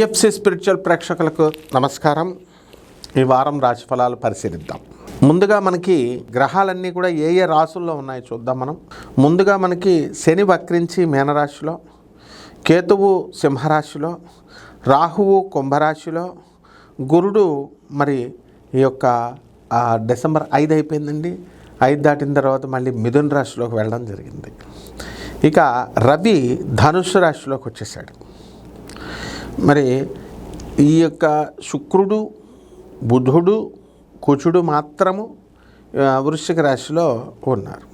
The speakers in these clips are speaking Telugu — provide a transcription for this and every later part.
పిఎఫ్సి స్పిరిచువల్ ప్రేక్షకులకు నమస్కారం. ఈ వారం రాశి ఫలాలు పరిశీలిద్దాం. ముందుగా మనకి గ్రహాలన్నీ కూడా ఏ ఏ రాశుల్లో ఉన్నాయో చూద్దాం మనం. ముందుగా మనకి శని వక్రించి మీనరాశిలో కేతువు సింహరాశిలో రాహువు కుంభరాశిలో గురుడు మరి ఈ యొక్క డిసెంబర్ ఐదు అయిపోయిందండి. ఐదు దాటిన తర్వాత మళ్ళీ మిథున్ రాశిలోకి వెళ్ళడం జరిగింది. ఇక రవి ధనుసు రాశిలోకి వచ్చేసాడు. మరి ఈ యొక్క శుక్రుడు బుధుడు కుచుడు మాత్రము వృశ్చిక రాశిలో ఉన్నారు.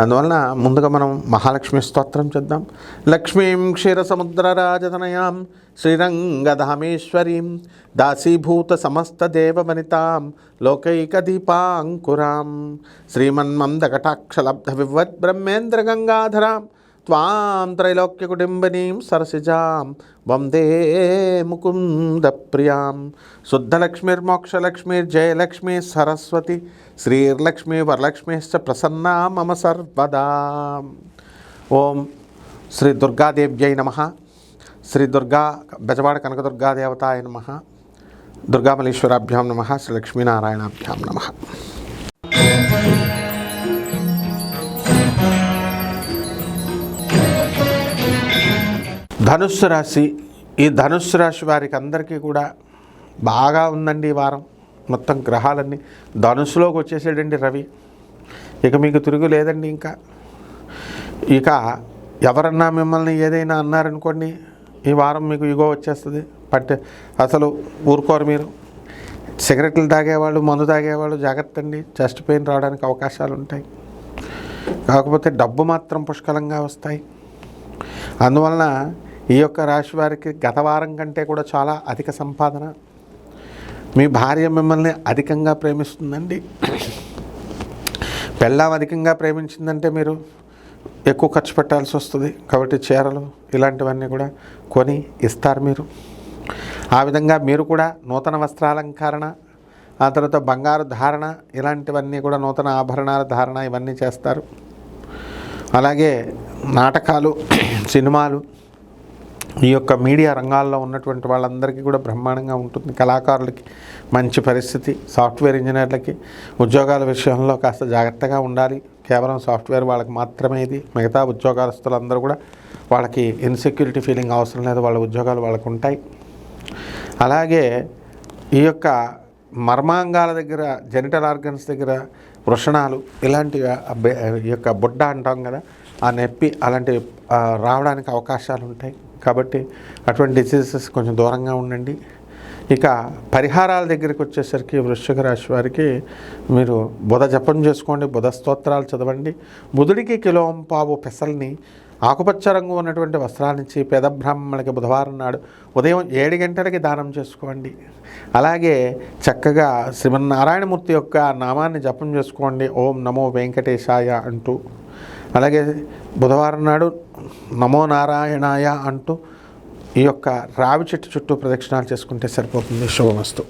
అందువలన ముందుగా మనం మహాలక్ష్మి స్తోత్రం చేద్దాం. లక్ష్మీం క్షీరసముద్రరాజతనయాం శ్రీరంగధామేశ్వరీం దాసీభూత సమస్త దేవవనితాం లోకైకదీపాంకురాం శ్రీమన్మందకటాక్షలబ్ధ వివద్ బ్రహ్మేంద్ర గంగాధరాం త్వాం త్రైలోక్యకుటుంబినీం సరసిజాం వందే ముకుంద ప్రియాం శుద్ధలక్ష్మీర్మోక్షలక్ష్మీర్జయలక్ష్మీ సరస్వతి శ్రీర్లక్ష్మీ వరలక్ష్మీశ్చ ప్రసన్నా మమ సర్వదా ఓం శ్రీ దుర్గాదేవ్యై నమ శ్రీ దుర్గా బెజవాడ కనకదుర్గాదేవతాయ నమ దుర్గామలీశ్వరాభ్యాం నమ శ్రీ లక్ష్మీనారాయణాభ్యాం నమ ధనుస్సు రాశి ఈ ధనుస్సు రాశి వారికి అందరికీ కూడా బాగా ఉందండి ఈ వారం. మొత్తం గ్రహాలన్నీ ధనుసులోకి వచ్చేసాడండి రవి. ఇక మీకు తిరుగు లేదండి ఇంకా. ఇక ఎవరన్నా మిమ్మల్ని ఏదైనా అన్నారనుకోండి ఈ వారం మీకు ఇగో వచ్చేస్తుంది. పట్టే అసలు ఊరుకోరు మీరు. సిగరెట్లు తాగేవాళ్ళు మందు తాగేవాళ్ళు జాగ్రత్త అండి. చెస్ట్ పెయిన్ రావడానికి అవకాశాలు ఉంటాయి. కాకపోతే డబ్బు మాత్రం పుష్కలంగా వస్తాయి. అందువలన ఈ యొక్క రాశి వారికి గత వారం కంటే కూడా చాలా అధిక సంపాదన. మీ భార్య మిమ్మల్ని అధికంగా ప్రేమిస్తుందండి. పెళ్ళాం అధికంగా ప్రేమించిందంటే మీరు ఎక్కువ ఖర్చు పెట్టాల్సి వస్తుంది. కాబట్టి చీరలు ఇలాంటివన్నీ కూడా కొని ఇస్తారు మీరు. ఆ విధంగా మీరు కూడా నూతన వస్త్రాలంకరణ ఆ తర్వాత బంగారు ధారణ ఇలాంటివన్నీ కూడా నూతన ఆభరణాల ధారణ ఇవన్నీ చేస్తారు. అలాగే నాటకాలు సినిమాలు ఈ యొక్క మీడియా రంగాల్లో ఉన్నటువంటి వాళ్ళందరికీ కూడా బ్రహ్మాండంగా ఉంటుంది. కళాకారులకి మంచి పరిస్థితి సాఫ్ట్వేర్ ఇంజనీర్లకి ఉద్యోగాల విషయంలో కాస్త జాగ్రత్తగా ఉండాలి. కేవలం సాఫ్ట్వేర్ వాళ్ళకి మాత్రమే ఇది. మిగతా ఉద్యోగాలస్తులందరూ కూడా వాళ్ళకి ఇన్సెక్యూరిటీ ఫీలింగ్ అవసరం లేదు. వాళ్ళ ఉద్యోగాలు వాళ్ళకు ఉంటాయి. అలాగే ఈ యొక్క మర్మాంగాల దగ్గర జెనిటల్ ఆర్గన్స్ దగ్గర వృషణాలు ఇలాంటి ఈ యొక్క బుడ్డ అంటాం కదా ఆ నొప్పి అలాంటి రావడానికి అవకాశాలు ఉంటాయి. కాబట్టి అటువంటి డిసీజెస్ కొంచెం దూరంగా ఉండండి. ఇక పరిహారాల దగ్గరికి వచ్చేసరికి వృశ్చిక రాశి వారికి మీరు బుధ జపం చేసుకోండి బుధ స్తోత్రాలు చదవండి. బుధుడికి కిలోం పావు పెసల్ని ఆకుపచ్చ రంగు ఉన్నటువంటి వస్త్రాన్నిచ్చి పేద బ్రాహ్మణులకి బుధవారం నాడు ఉదయం ఏడు గంటలకి దానం చేసుకోండి. అలాగే చక్కగా శ్రీమన్నారాయణమూర్తి యొక్క నామాన్ని జపం చేసుకోండి. ఓం నమో వెంకటేశాయ అంటూ. అలాగే బుధవారం నాడు నమో నారాయణాయ అంటూ ఈ యొక్క రావి చెట్టు చుట్టూ ప్రదక్షిణాలు చేసుకుంటే సరిపోతుంది శుభమస్తు.